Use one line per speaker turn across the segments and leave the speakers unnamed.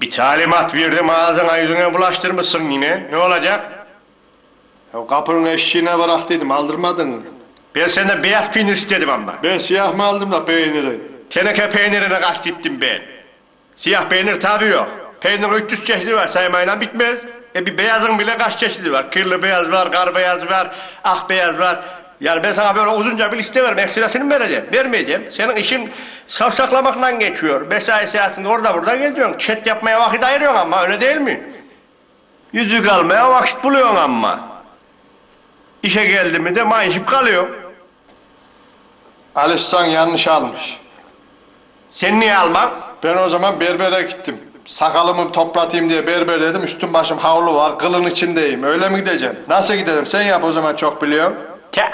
Bir talimat verdim ağzına yüzüne bulaştırmışsın yine. Ne olacak?
Ya kapının eşiğine bırak dedim aldırmadın?
Ben senden beyaz peynir istedim ama.
Ben siyah mı aldım da peyniri?
Teneke peynirine kastettim ben. Siyah peynir tabi yok. Peynirin 300 çeşidi var saymayla bitmez. E bir beyazın bile kaç çeşidi var. Kırlı beyaz var, kar beyaz var, ak beyaz var. Yani ben sana böyle uzunca bir liste veririm. Ekstrasını mı vereceğim? Vermeyeceğim. Senin işin savsaklamakla geçiyor. Mesai saatinde orada burada geziyorsun. Chat yapmaya vakit ayırıyorsun ama öyle değil mi? Yüzük almaya vakit buluyorsun ama. İşe geldi mi de mayışıp kalıyor.
Alişan yanlış almış.
Sen niye almak?
Ben o zaman berbere gittim. Sakalımı toplatayım diye berber dedim. Üstüm başım havlu var. Kılın içindeyim. Öyle mi gideceğim? Nasıl gideceğim? Sen yap o zaman çok biliyorum.
Te.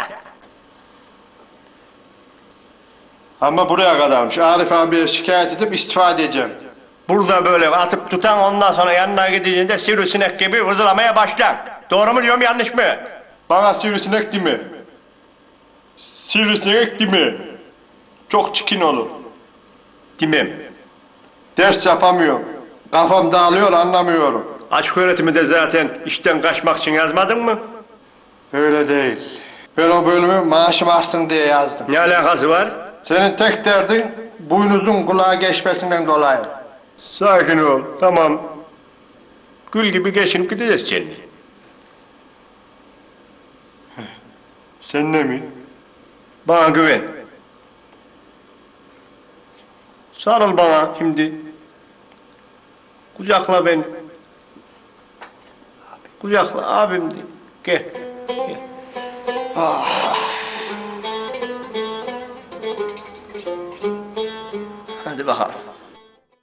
Ama buraya kadarmış. Arif abiye şikayet edip istifa edeceğim.
Burada böyle atıp tutan ondan sonra yanına gidince sivrisinek gibi vızılamaya başlar. Doğru mu diyorum yanlış mı?
Bana sivrisinek değil mi? Sivrisinek değil mi? Çok çikin olur.
Demem.
Ders yapamıyorum. Kafam dağılıyor anlamıyorum.
Açık öğretimi de zaten işten kaçmak için yazmadın mı?
Öyle değil. Ben o bölümü maaşım artsın diye yazdım.
Ne alakası var?
Senin tek derdin boynuzun kulağa geçmesinden dolayı.
Sakin ol. Tamam. Gül gibi geçinip gideceğiz seninle.
Sen ne mi?
Bana güven. Sarıl bana şimdi. Kucakla beni. Kucakla abim de. Gel. Gel. Ah. عند البقرة